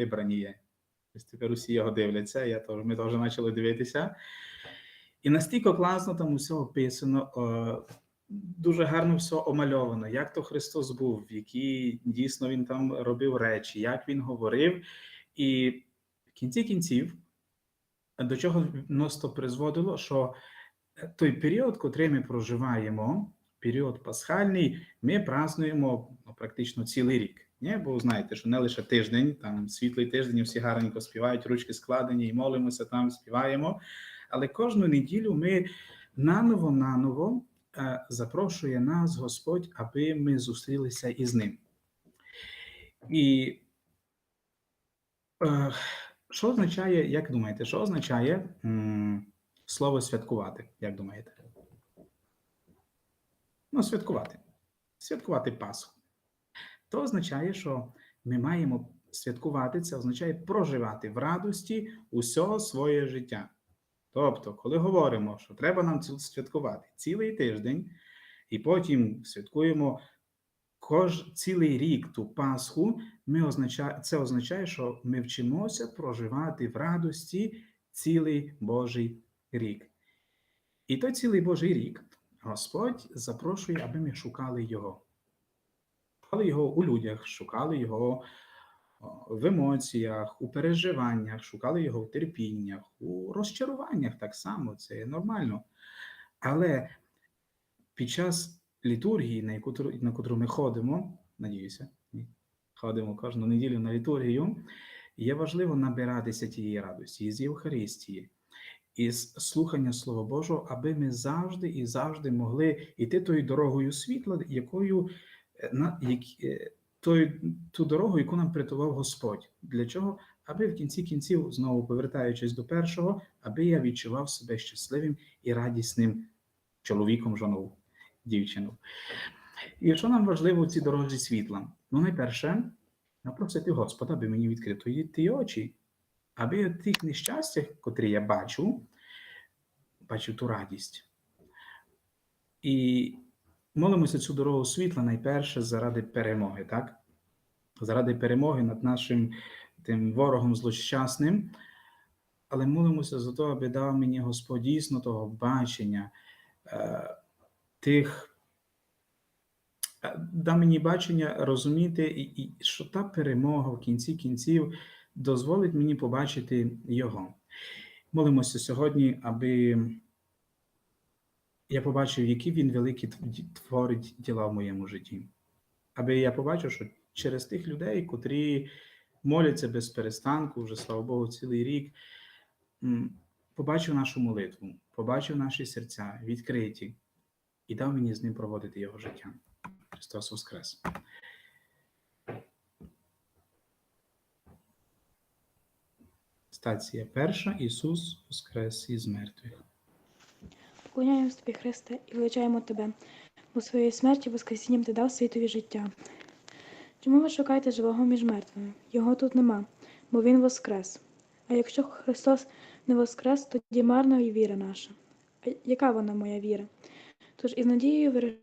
вибрані є. Ось тепер усі його дивляться, я теж, ми теж почали дивитися. І настільки класно там усе описано, о, дуже гарно все омальовано, як то Христос був, які дійсно він там робив речі, як він говорив. І в кінці кінців, до чого нас то призводило, що той період, котрий ми проживаємо, період пасхальний, ми празднуємо ну, практично цілий рік. Ні? Бо знаєте, що не лише тиждень, там світлий тиждень, всі гарненько співають, ручки складені і молимося там, співаємо. Але кожну неділю ми наново-наново е, запрошує нас Господь, аби ми зустрілися із ним. І е, що означає, як думаєте, що означає слово святкувати? Як думаєте? Ну, святкувати. Святкувати Пасху. То означає, що ми маємо святкувати, це означає проживати в радості усього своє життя. Тобто, коли говоримо, що треба нам святкувати цілий тиждень, і потім святкуємо кож, цілий рік ту Пасху, ми означає, це означає, що ми вчимося проживати в радості цілий Божий рік. І той цілий Божий рік Господь запрошує, аби ми шукали Його. Шукали його у людях, шукали його в емоціях, у переживаннях, шукали його в терпіннях, у розчаруваннях так само, це нормально. Але під час літургії, на яку на котру ми ходимо, надіюся, ходимо кожну неділю на літургію, є важливо набиратися тієї радості із Євхаристії, із слухання Слова Божого, аби ми завжди і завжди могли йти тою дорогою світла, якою на е, той, ту дорогу, яку нам притував Господь. Для чого? Аби в кінці кінців, знову повертаючись до першого, аби я відчував себе щасливим і радісним чоловіком, жоною, дівчиною. І що нам важливо в цій дорозі світла? Ну, найперше, напросити Господа, аби мені відкрив ті, ті очі, аби в тих нещастях, котрі я бачу, бачив ту радість. І молимося цю дорогу світла найперше заради перемоги, так? Заради перемоги над нашим тим ворогом злощасним. Але молимося за те, аби дав мені Господь дійсно того бачення, е, тих, е, дав мені бачення розуміти, і, і що та перемога в кінці кінців дозволить мені побачити Його. Молимося сьогодні, аби я побачив, які він великі творить діла в моєму житті. Аби я побачив, що через тих людей, котрі моляться без перестанку, вже слава Богу, цілий рік, побачив нашу молитву, побачив наші серця відкриті і дав мені з ним проводити його життя. Христос Воскрес! Стація перша Ісус Воскрес із мертвих. Поклоняємось тобі, Христе, і величаємо тебе, бо своєю смертю Воскресінням ти дав світові життя. Чому ви шукаєте живого між мертвими? Його тут нема, бо Він воскрес. А якщо Христос не воскрес, тоді марна і віра наша. А яка вона моя віра? Тож із надією вирушаю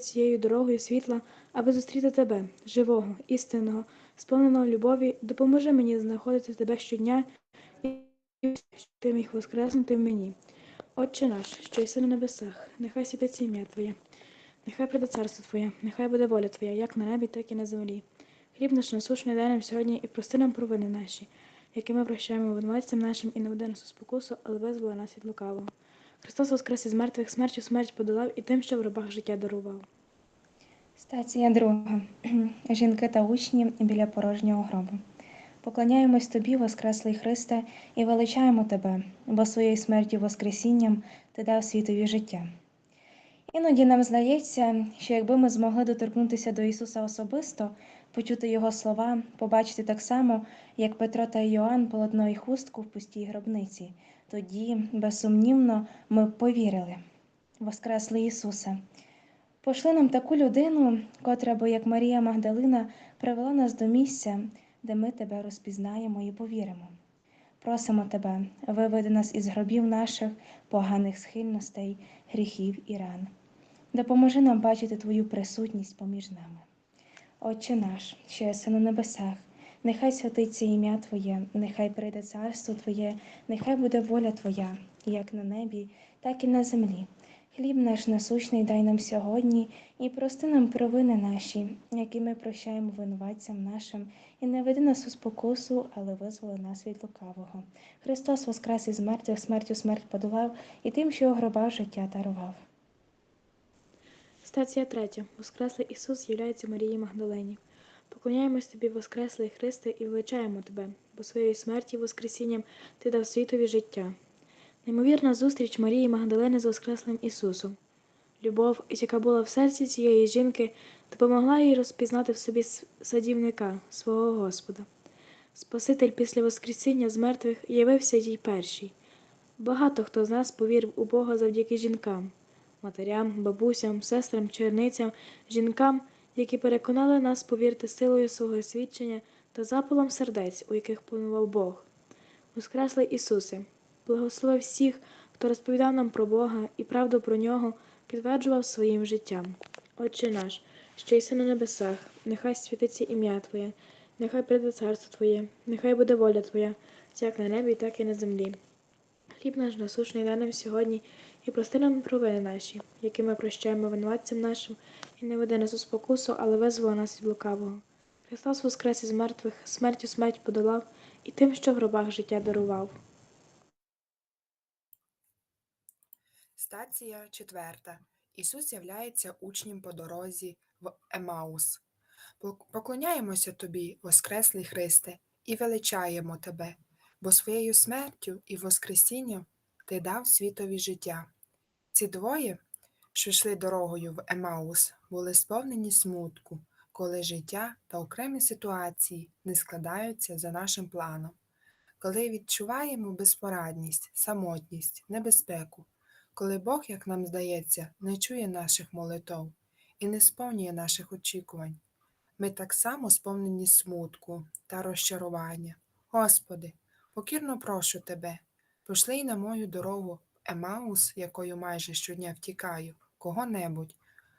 цією дорогою світла, аби зустріти тебе, живого, істинного, сповненого любові, допоможи мені знаходити тебе щодня і ти міг воскреснути в мені. Отче наш, що єси на небесах, нехай святиться ім'я Твоє, нехай прийде царство Твоє, нехай буде воля Твоя, як на небі, так і на землі. Хліб наш насушний дай нам сьогодні і прости нам провини наші, які ми прощаємо винуватцям нашим і не веди нас у спокусу, але визволи нас від лукавого. Христос воскрес із мертвих, смертю смерть подолав і тим, що в рабах життя дарував. Стація друга. Жінки та учні біля порожнього гробу. Поклоняємось тобі, Воскреслий Христе, і величаємо тебе, бо своєю смертю Воскресінням ти дав світові життя. Іноді нам здається, що якби ми змогли доторкнутися до Ісуса особисто, почути Його слова, побачити так само, як Петро та Йоанн полотно і хустку в пустій гробниці, тоді, безсумнівно, ми б повірили. Воскреслий Ісусе, Пошли нам таку людину, котра би, як Марія Магдалина, привела нас до місця, де ми тебе розпізнаємо і повіримо. Просимо тебе, виведи нас із гробів наших поганих схильностей, гріхів і ран. Допоможи нам бачити Твою присутність поміж нами. Отче наш, що єси на небесах, Нехай святиться ім'я Твоє, нехай прийде царство Твоє, нехай буде воля Твоя, як на небі, так і на землі. Хліб наш насущний дай нам сьогодні, і прости нам провини наші, які ми прощаємо винуватцям нашим, і не веди нас у спокусу, але визволи нас від лукавого. Христос воскрес із мертвих, смертю смерть подолав, і тим, що у гробах життя дарував. Стація третя. Воскреслий Ісус з'являється Марії Магдалені. Поклоняємось тобі, Воскреслий Христе, і величаємо тебе, бо своєю смерті і Воскресінням ти дав світові життя. Неймовірна зустріч Марії Магдалени з Воскреслим Ісусом. Любов, яка була в серці цієї жінки, допомогла їй розпізнати в собі садівника, свого Господа. Спаситель після Воскресіння з мертвих явився їй перший. Багато хто з нас повірив у Бога завдяки жінкам матерям, бабусям, сестрам, черницям, жінкам, які переконали нас повірити силою свого свідчення та запалом сердець, у яких панував Бог. Воскреслий Ісусе, благослови всіх, хто розповідав нам про Бога і правду про нього підтверджував своїм життям. Отче наш, що єси на небесах, нехай святиться ім'я Твоє, нехай прийде царство Твоє, нехай буде воля Твоя, як на небі, так і на землі. Хліб наш насушний дай нам сьогодні, і прости нам провини наші, які ми прощаємо винуватцям нашим, і не веди нас у спокусу, але визволи нас від лукавого. Христос воскрес із мертвих, смертю смерть подолав, і тим, що в гробах життя дарував. Стація четверта. Ісус являється учнем по дорозі в Емаус. Поклоняємося Тобі, Воскреслий Христе, і величаємо Тебе, бо своєю смертю і Воскресінням Ти дав світові життя. Ці двоє, що йшли дорогою в Емаус, були сповнені смутку, коли життя та окремі ситуації не складаються за нашим планом. Коли відчуваємо безпорадність, самотність, небезпеку, коли Бог, як нам здається, не чує наших молитов і не сповнює наших очікувань, ми так само сповнені смутку та розчарування. Господи, покірно прошу Тебе, пошли й на мою дорогу Емаус, якою майже щодня втікаю, кого-небудь,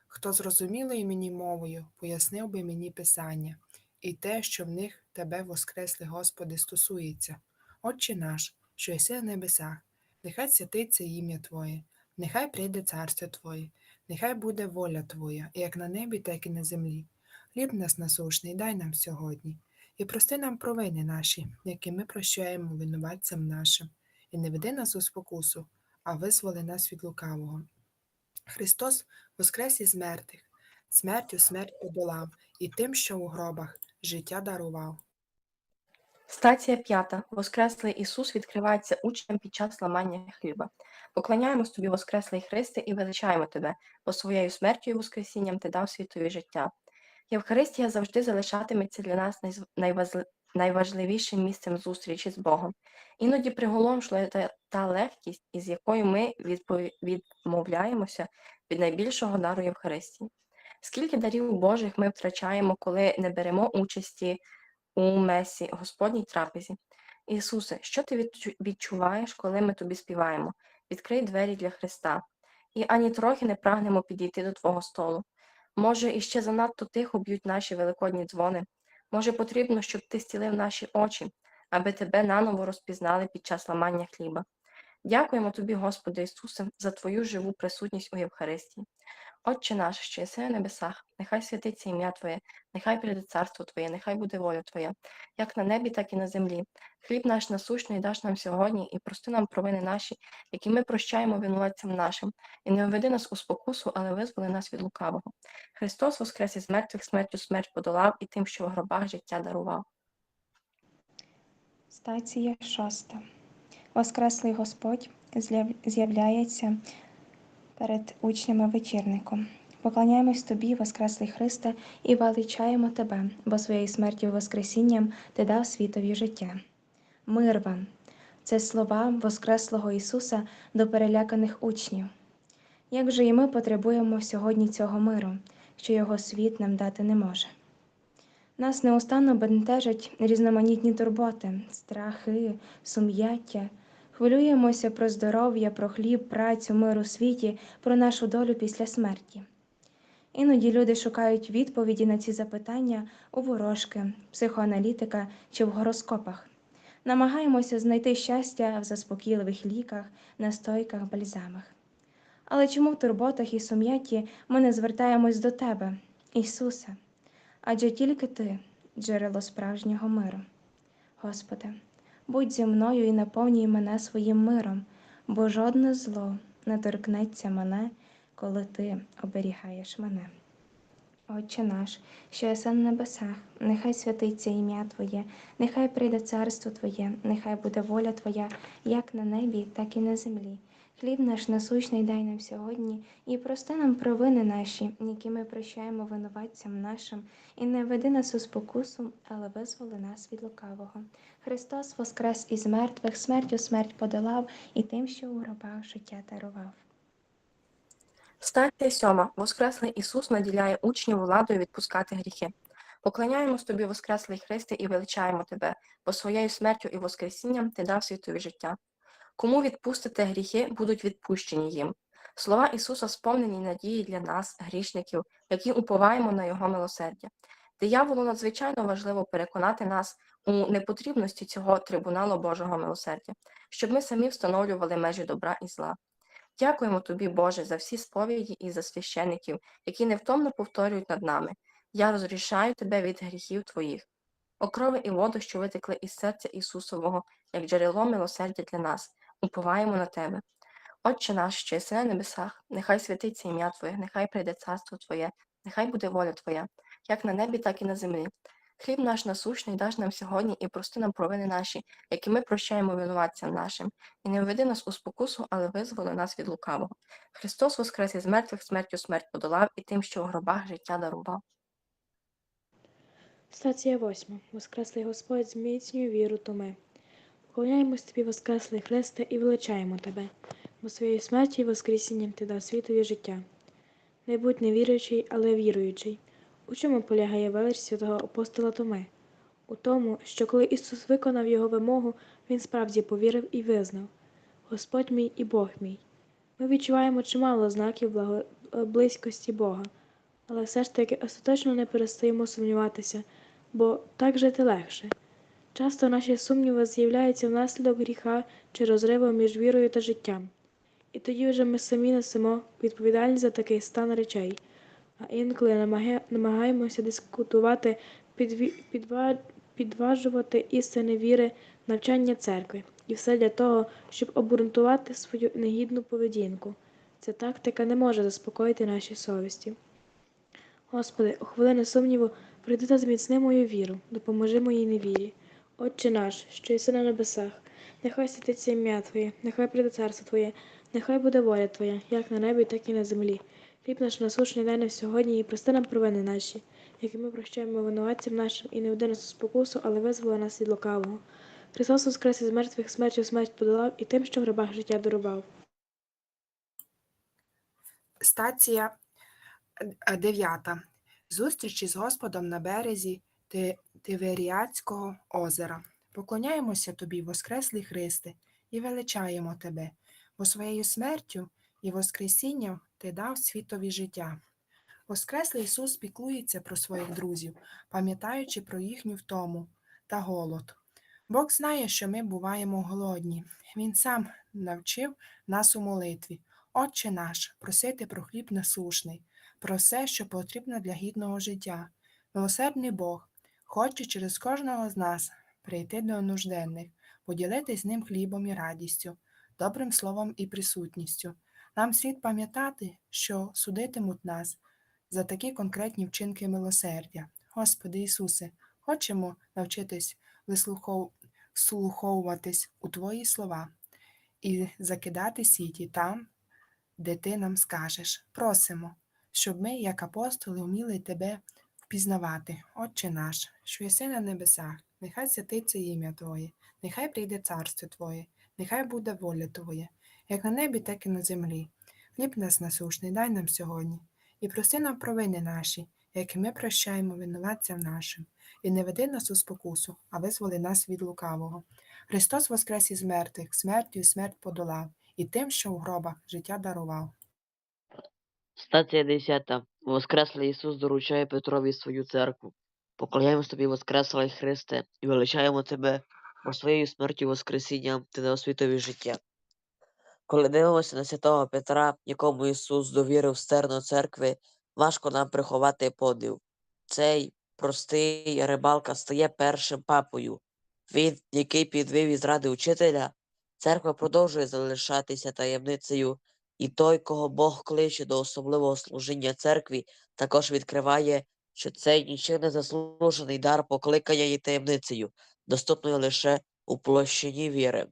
хто зрозумілою мені мовою пояснив би мені Писання і те, що в них Тебе, Воскреслий Господи, стосується. Отче наш, що єси на небесах, Нехай святиться ім'я Твоє, нехай прийде царство Твоє, нехай буде воля Твоя, як на небі, так і на землі. Хліб нас насушний дай нам сьогодні, і прости нам провини наші, які ми прощаємо винуватцям нашим, і не веди нас у спокусу, а визволи нас від лукавого. Христос воскрес із мертвих, смертю смерть подолав, і тим, що у гробах життя дарував. Стація п'ята. Воскреслий Ісус відкривається учням під час ламання хліба. Поклоняємось тобі, Воскреслий Христе, і величаємо тебе, бо своєю смертю і Воскресінням ти дав світові життя. Євхаристія завжди залишатиметься для нас найважливішим місцем зустрічі з Богом. Іноді приголомшує та, легкість, із якою ми відмовляємося від найбільшого дару Євхаристії. Скільки дарів Божих ми втрачаємо, коли не беремо участі у месі Господній трапезі. Ісусе, що ти відчуваєш, коли ми тобі співаємо? Відкрий двері для Христа. І ані трохи не прагнемо підійти до Твого столу. Може, іще занадто тихо б'ють наші великодні дзвони. Може, потрібно, щоб ти зцілив наші очі, аби тебе наново розпізнали під час ламання хліба. Дякуємо тобі, Господи Ісусе, за Твою живу присутність у Євхаристії. Отче наш, що єси на небесах, нехай святиться ім'я Твоє, нехай прийде царство Твоє, нехай буде воля Твоя, як на небі, так і на землі. Хліб наш насущний даш нам сьогодні, і прости нам провини наші, які ми прощаємо винуватцям нашим, і не введи нас у спокусу, але визволи нас від лукавого. Христос воскрес із мертвих смертю смерть подолав, і тим, що в гробах життя дарував. Стація шоста. Воскреслий Господь з'яв- з'являється перед учнями вечірником. Поклоняємось тобі, Воскреслий Христе, і величаємо тебе, бо своєю смертю Воскресінням ти дав світові життя. Мир вам! Це слова Воскреслого Ісуса до переляканих учнів. Як же і ми потребуємо сьогодні цього миру, що його світ нам дати не може. Нас неустанно бентежать різноманітні турботи, страхи, сум'яття. Хвилюємося про здоров'я, про хліб, працю, мир у світі, про нашу долю після смерті. Іноді люди шукають відповіді на ці запитання у ворожки, психоаналітика чи в гороскопах. Намагаємося знайти щастя в заспокійливих ліках, настойках, бальзамах. Але чому в турботах і сум'ятті ми не звертаємось до Тебе, Ісусе? Адже тільки Ти джерело справжнього миру. Господи, будь зі мною і наповнюй мене своїм миром, бо жодне зло не торкнеться мене, коли Ти оберігаєш мене. Отче наш, що єси на небесах, нехай святиться ім'я Твоє, нехай прийде царство Твоє, нехай буде воля Твоя, як на небі, так і на землі. Хліб наш насущний дай нам сьогодні, і прости нам провини наші, які ми прощаємо винуватцям нашим, і не веди нас у спокусу, але визволи нас від лукавого. Христос воскрес із мертвих, смертю смерть подолав, і тим, що у гробах життя дарував. Стаття сьома. Воскреслий Ісус наділяє учнів владою відпускати гріхи. Поклоняємось тобі, Воскреслий Христе, і величаємо тебе, бо своєю смертю і воскресінням ти дав світові життя. Кому відпустите гріхи, будуть відпущені їм. Слова Ісуса сповнені надії для нас, грішників, які уповаємо на Його милосердя. Дияволу надзвичайно важливо переконати нас у непотрібності цього трибуналу Божого милосердя, щоб ми самі встановлювали межі добра і зла. Дякуємо тобі, Боже, за всі сповіді і за священиків, які невтомно повторюють над нами. Я розрішаю тебе від гріхів твоїх. Окрови і воду, що витекли із серця Ісусового, як джерело милосердя для нас, уповаємо на тебе. Отче наш, що єси на небесах, нехай святиться ім'я Твоє, нехай прийде царство Твоє, нехай буде воля Твоя, як на небі, так і на землі. Хліб наш насущний даш нам сьогодні і прости нам провини наші, які ми прощаємо винуватцям нашим, і не введи нас у спокусу, але визволи нас від лукавого. Христос воскрес із мертвих смертю смерть подолав і тим, що у гробах життя дарував. Стація восьма. Воскреслий Господь зміцнює віру Томи. Поклоняємось тобі, Воскреслий Христе, і величаємо тебе, бо своєю смертю і воскресінням ти дав світові життя. Не будь невіруючий, але віруючий. У чому полягає велич святого апостола Томи? У тому, що коли Ісус виконав його вимогу, Він справді повірив і визнав Господь мій і Бог мій. Ми відчуваємо чимало знаків близькості Бога, але все ж таки остаточно не перестаємо сумніватися, бо так жити легше. Часто наші сумніви з'являються внаслідок гріха чи розриву між вірою та життям. І тоді вже ми самі несемо відповідальність за такий стан речей, а інколи намагаємося дискутувати, підважувати істини віри, навчання церкви, і все для того, щоб обґрунтувати свою негідну поведінку. Ця тактика не може заспокоїти наші совісті. Господи, у хвилини сумніву прийди та зміцни мою віру, допоможи моїй невірі. Отче наш, що єси на небесах, нехай святиться ім'я Твоє, нехай прийде царство Твоє, нехай буде воля Твоя, як на небі, так і на землі. Хліб наш насущний дай нам сьогодні і прости нам провини наші, які ми прощаємо винуватцям нашим, і не веди нас у спокусу, але визволи нас від лукавого. Христос воскрес із мертвих смертю смерть подолав і тим, що в гробах життя дарував. Стація е, дев'ята. Зустріч із Господом на березі Тиверіадського озера. Поклоняємося тобі, Воскреслий Христе, і величаємо тебе, бо своєю смертю і Воскресінням ти дав світові життя. Воскреслий Ісус піклується про своїх друзів, пам'ятаючи про їхню втому та голод. Бог знає, що ми буваємо голодні. Він сам навчив нас у молитві. Отче наш, просити про хліб насушний, про все, що потрібно для гідного життя. Милосердний Бог хоче через кожного з нас прийти до нужденних, поділитись з ним хлібом і радістю, добрим словом і присутністю. Нам слід пам'ятати, що судитимуть нас за такі конкретні вчинки милосердя. Господи Ісусе, хочемо навчитись вислухов... вслуховуватись у Твої слова і закидати сіті там, де ти нам скажеш. Просимо, щоб ми, як апостоли, вміли тебе впізнавати, Отче наш, що єси на небесах, нехай святиться ім'я Твоє, нехай прийде царство Твоє, нехай буде воля Твоя, як на небі, так і на землі. Хліб нас насушний, дай нам сьогодні, і прости нам провини наші, які ми прощаємо винуватцям нашим, і не веди нас у спокусу, а визволи нас від лукавого. Христос воскрес із мертвих, смертю смерть подолав, і тим, що у гробах життя дарував. Стація 10. Воскреслий Ісус доручає Петрові свою церкву. Поклоняємось тобі, Воскреслий Христе, і величаємо тебе, бо своєю смертю Воскресінням ти дав світові життя. Коли дивимося на святого Петра, якому Ісус довірив стерно церкви, важко нам приховати подив. Цей простий рибалка стає першим папою. Він, який підвів із ради учителя, церква продовжує залишатися таємницею, і той, кого Бог кличе до особливого служіння церкві, також відкриває, що цей нічим не заслужений дар покликання є таємницею, доступною лише у площині віри.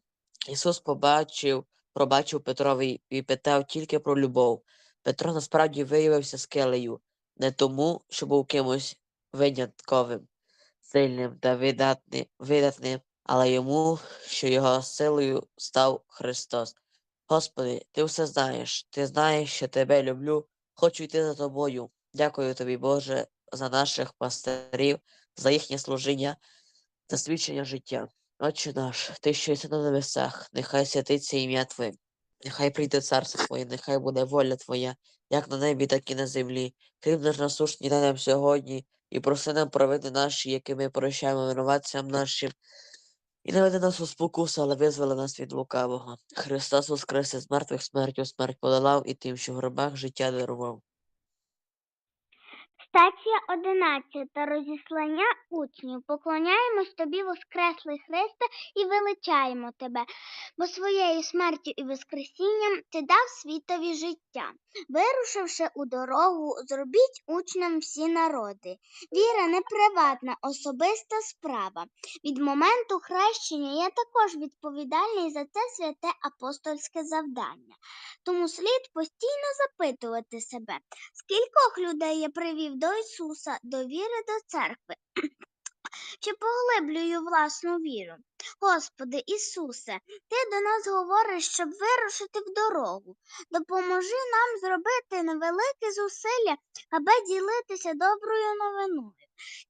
Ісус побачив, пробачив Петрові і питав тільки про любов. Петро насправді виявився скелею, не тому, що був кимось винятковим, сильним та видатним, видатним, але йому, що його силою став Христос. Господи, ти все знаєш, ти знаєш, що тебе люблю, хочу йти за тобою. Дякую тобі, Боже, за наших пастирів, за їхнє служіння, за свідчення життя. Отче наш, ти, що єси на небесах, нехай святиться ім'я Твоє, нехай прийде царство Твоє, нехай буде воля Твоя, як на небі, так і на землі. Хліб наш насущний дай нам сьогодні, і проси нам провини наші, які ми прощаємо винуватцям нашим. І не веди нас у спокусу, але визволи нас від лукавого. Христос воскрес із мертвих смертю смерть подолав і тим, що в гробах життя дарував. Стація 11. Розіслання учнів. Поклоняємось тобі, Воскреслий Христе, і величаємо тебе, бо своєю смертю і Воскресінням ти дав світові життя. Вирушивши у дорогу, зробіть учням всі народи. Віра не приватна, особиста справа. Від моменту хрещення я також відповідальний за це святе апостольське завдання. Тому слід постійно запитувати себе, Скількох людей я привів до Ісуса, до віри до церкви? Чи поглиблюю власну віру? Господи Ісусе, Ти до нас говориш, щоб вирушити в дорогу. Допоможи нам зробити невелике зусилля, аби ділитися доброю новиною.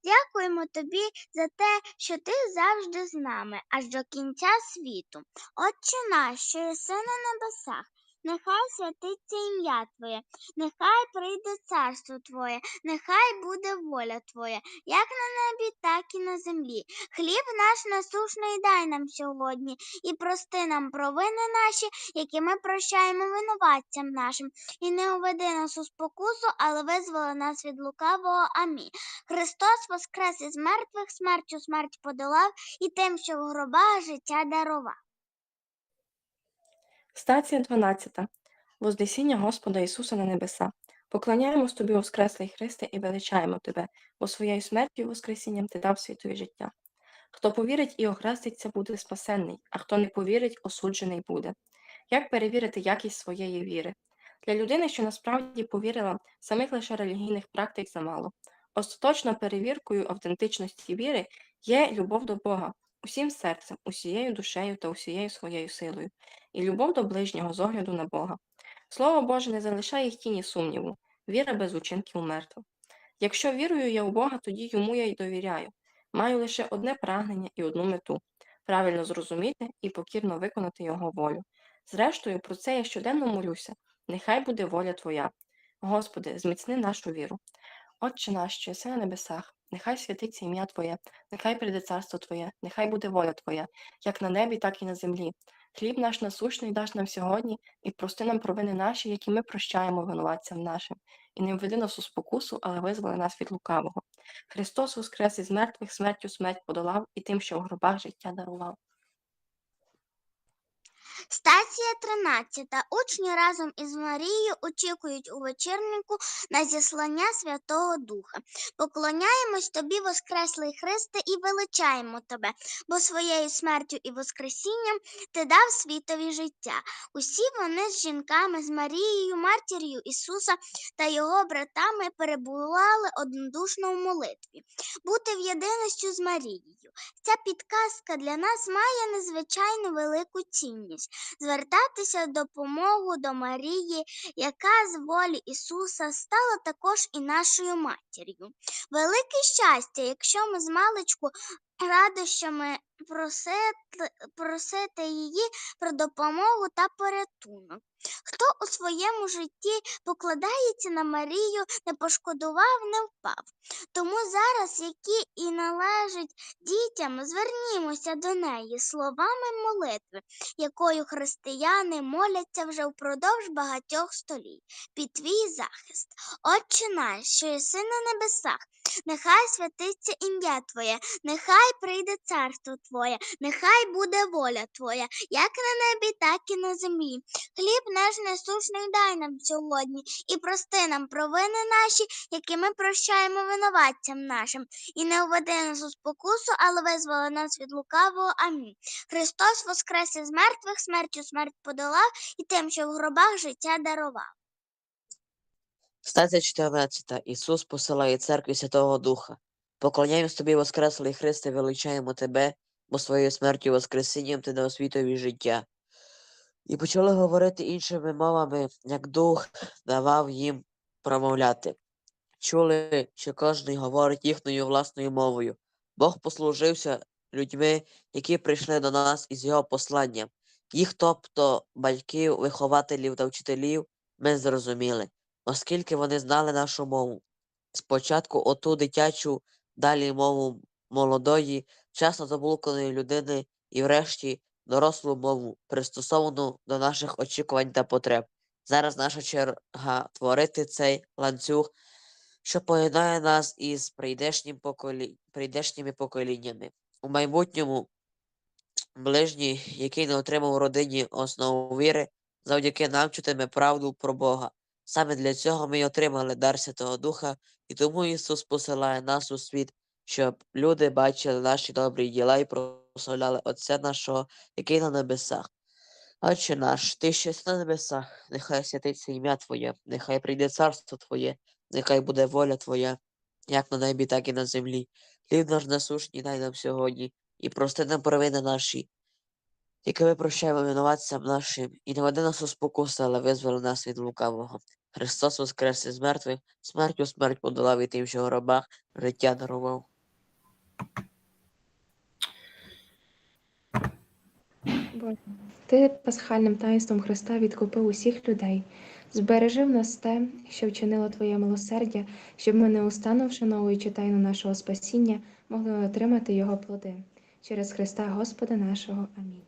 Дякуємо Тобі за те, що Ти завжди з нами, аж до кінця світу. Отче наш, що єси на небесах, нехай святиться ім'я Твоє, нехай прийде царство Твоє, нехай буде воля Твоя, як на небі, так і на землі. Хліб наш насушний дай нам сьогодні, і прости нам провини наші, які ми прощаємо винуватцям нашим, і не уведи нас у спокусу, але визволи нас від лукавого. Амінь. Христос воскрес із мертвих, смертю смерть подолав, і тим, що в гробах життя дарував. Стація 12. Вознесіння Господа Ісуса на небеса. Поклоняємось тобі, Воскреслий Христе, і величаємо тебе, бо своєю смертю і Воскресінням ти дав світові життя. Хто повірить і охреститься, буде спасенний, а хто не повірить, осуджений буде. Як перевірити якість своєї віри? Для людини, що насправді повірила, самих лише релігійних практик замало. Остаточною перевіркою автентичності віри є любов до Бога усім серцем, усією душею та усією своєю силою, і любов до ближнього з огляду на Бога. Слово Боже не залишає їх тіні сумніву, віра без учинків мертва. Якщо вірую я у Бога, тоді йому я й довіряю. Маю лише одне прагнення і одну мету правильно зрозуміти і покірно виконати Його волю. Зрештою, про це я щоденно молюся. Нехай буде воля Твоя. Господи, зміцни нашу віру. Отче наш, що єси на небесах, нехай святиться ім'я Твоє, нехай прийде царство Твоє, нехай буде воля Твоя, як на небі, так і на землі. Хліб наш насущний даш нам сьогодні, і прости нам провини наші, які ми прощаємо винуватцям нашим, і не введи нас у спокусу, але визволи нас від лукавого. Христос воскрес із мертвих, смертю смерть подолав, і тим, що в гробах життя дарував. Стація 13. Учні разом із Марією очікують у вечірнику на зіслання Святого Духа. Поклоняємось тобі, Воскреслий Христе, і величаємо тебе, бо своєю смертю і Воскресінням ти дав світові життя. Усі вони з жінками, з Марією, матір'ю Ісуса та його братами перебували однодушно в молитві. Бути в єдиності з Марією. Ця підказка для нас має незвичайно велику цінність звертатися допомогу до Марії, яка з волі Ісуса стала також і нашою матір'ю. Велике щастя, якщо ми з маличку радощами просити, просити її про допомогу та порятунок. Хто у своєму житті покладається на Марію, не пошкодував, не впав. Тому зараз, які і належать дітям, звернімося до неї словами молитви, якою християни моляться вже впродовж багатьох століть під твій захист. Отче наш, що єси на небесах, нехай святиться ім'я Твоє, нехай прийде царство Твоє, нехай буде воля Твоя, як на небі, так і на землі. Хліб наш насущний дай нам сьогодні, і прости нам провини наші, які ми прощаємо винуватцям нашим, і не введи нас у спокусу, але визволи нас від лукавого. Амінь. Христос воскрес із мертвих, смертю смерть подолав, і тим, що в гробах життя дарував. Стаття 14. Ісус посилає церкві Святого Духа. Поклоняємось тобі, Воскреслий Христе, величаємо тебе, бо своєю смертю Воскресінням ти дав світові життя. І почали говорити іншими мовами, як Дух давав їм промовляти. Чули, що кожен говорить їхньою власною мовою. Бог послужився людьми, які прийшли до нас із його посланням. Їх, тобто батьків, вихователів та вчителів, ми зрозуміли оскільки вони знали нашу мову. Спочатку оту дитячу, далі мову молодої, вчасно заблуканої людини і врешті дорослу мову, пристосовану до наших очікувань та потреб. Зараз наша черга творити цей ланцюг, що поєднає нас із прийдешнім поколі... прийдешніми поколіннями. У майбутньому ближній, який не отримав у родині основу віри, завдяки нам чутиме правду про Бога. Саме для цього ми й отримали дар Святого Духа, і тому Ісус посилає нас у світ, щоб люди бачили наші добрі діла і прославляли Отця нашого, який на небесах. Отче наш, ти що на небесах, нехай святиться ім'я Твоє, нехай прийде царство Твоє, нехай буде воля Твоя, як на небі, так і на землі. Хліб наш насушній дай нам сьогодні, і прости нам провини наші, які ми прощаємо винуватцям нашим, і не веди нас у спокусу, але визволи нас від лукавого. Христос воскрес із мертвих, смертю смерть подолав і тим, що в гробах життя дарував. Боже, ти пасхальним таїнством Христа відкупив усіх людей, збережи в нас те, що вчинило Твоє милосердя, щоб ми неустанно вшановуючи тайну нашого спасіння, могли отримати Його плоди. Через Христа Господа нашого. Амінь.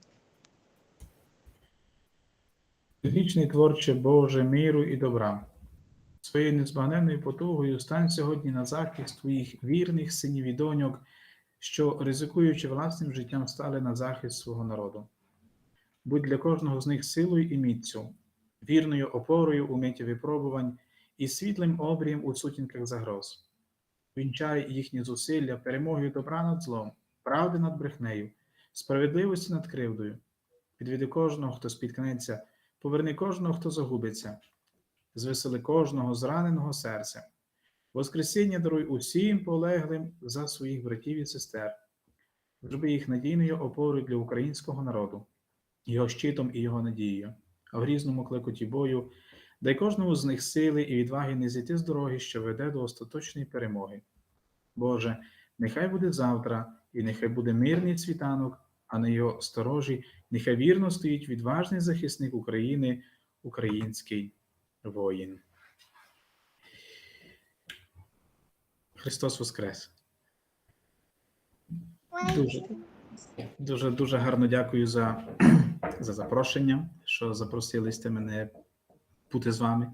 Вічний творче Боже миру і добра. Своєю незбагненною потугою стань сьогодні на захист твоїх вірних синів і доньок, що, ризикуючи власним життям, стали на захист свого народу. Будь для кожного з них силою і міцю, вірною опорою у миті випробувань і світлим обрієм у сутінках загроз. Вінчай їхні зусилля перемогою добра над злом, правди над брехнею, справедливості над кривдою. Підведи кожного, хто спіткнеться, поверни кожного, хто загубиться, звесели кожного зраненого серця. Воскресіння даруй усім полеглим за своїх братів і сестер, зроби їх надійною опорою для українського народу, його щитом і його надією, а в грізному клекоті бою дай кожному з них сили і відваги не зійти з дороги, що веде до остаточної перемоги. Боже, нехай буде завтра, і нехай буде мирний цвітанок, а на його сторожі нехай вірно стоїть відважний захисник України, український воїн. Христос Воскрес! Дуже, дуже, дуже гарно дякую за, за запрошення, що запросили мене бути з вами.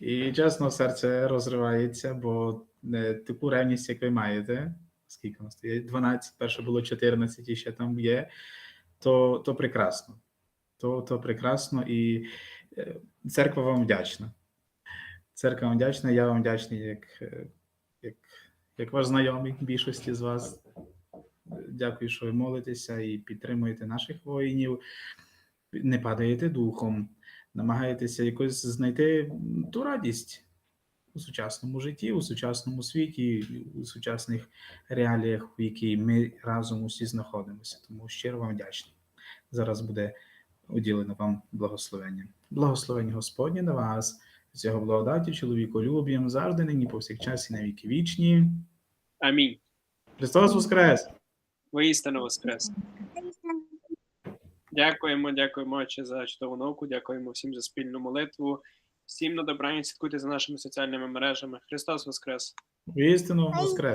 І чесно, серце розривається, бо не таку ревність, як ви маєте, скільки у нас є? 12, перше було 14 і ще там є, то, то прекрасно. То, то прекрасно, і е, церква вам вдячна. Церква вам вдячна, я вам вдячний, як, е, як, як ваш знайомий більшості з вас. Дякую, що ви молитеся і підтримуєте наших воїнів, не падаєте духом, намагаєтеся якось знайти ту радість у сучасному житті, у сучасному світі, у сучасних реаліях, в якій ми разом усі знаходимося. Тому щиро вам вдячний. Зараз буде уділено вам благословення. Благословення Господнє на вас, з його благодаті, чоловіколюбієм, завжди нині повсякчас і на віки вічні. Амінь. Христос Воскрес! Воістину воскрес. Дякуємо, дякуємо, Отче, за чудову науку. Дякуємо всім за спільну молитву. Всім на добраніч слідкуйте за нашими соціальними мережами. Христос Воскрес! Воістину воскрес.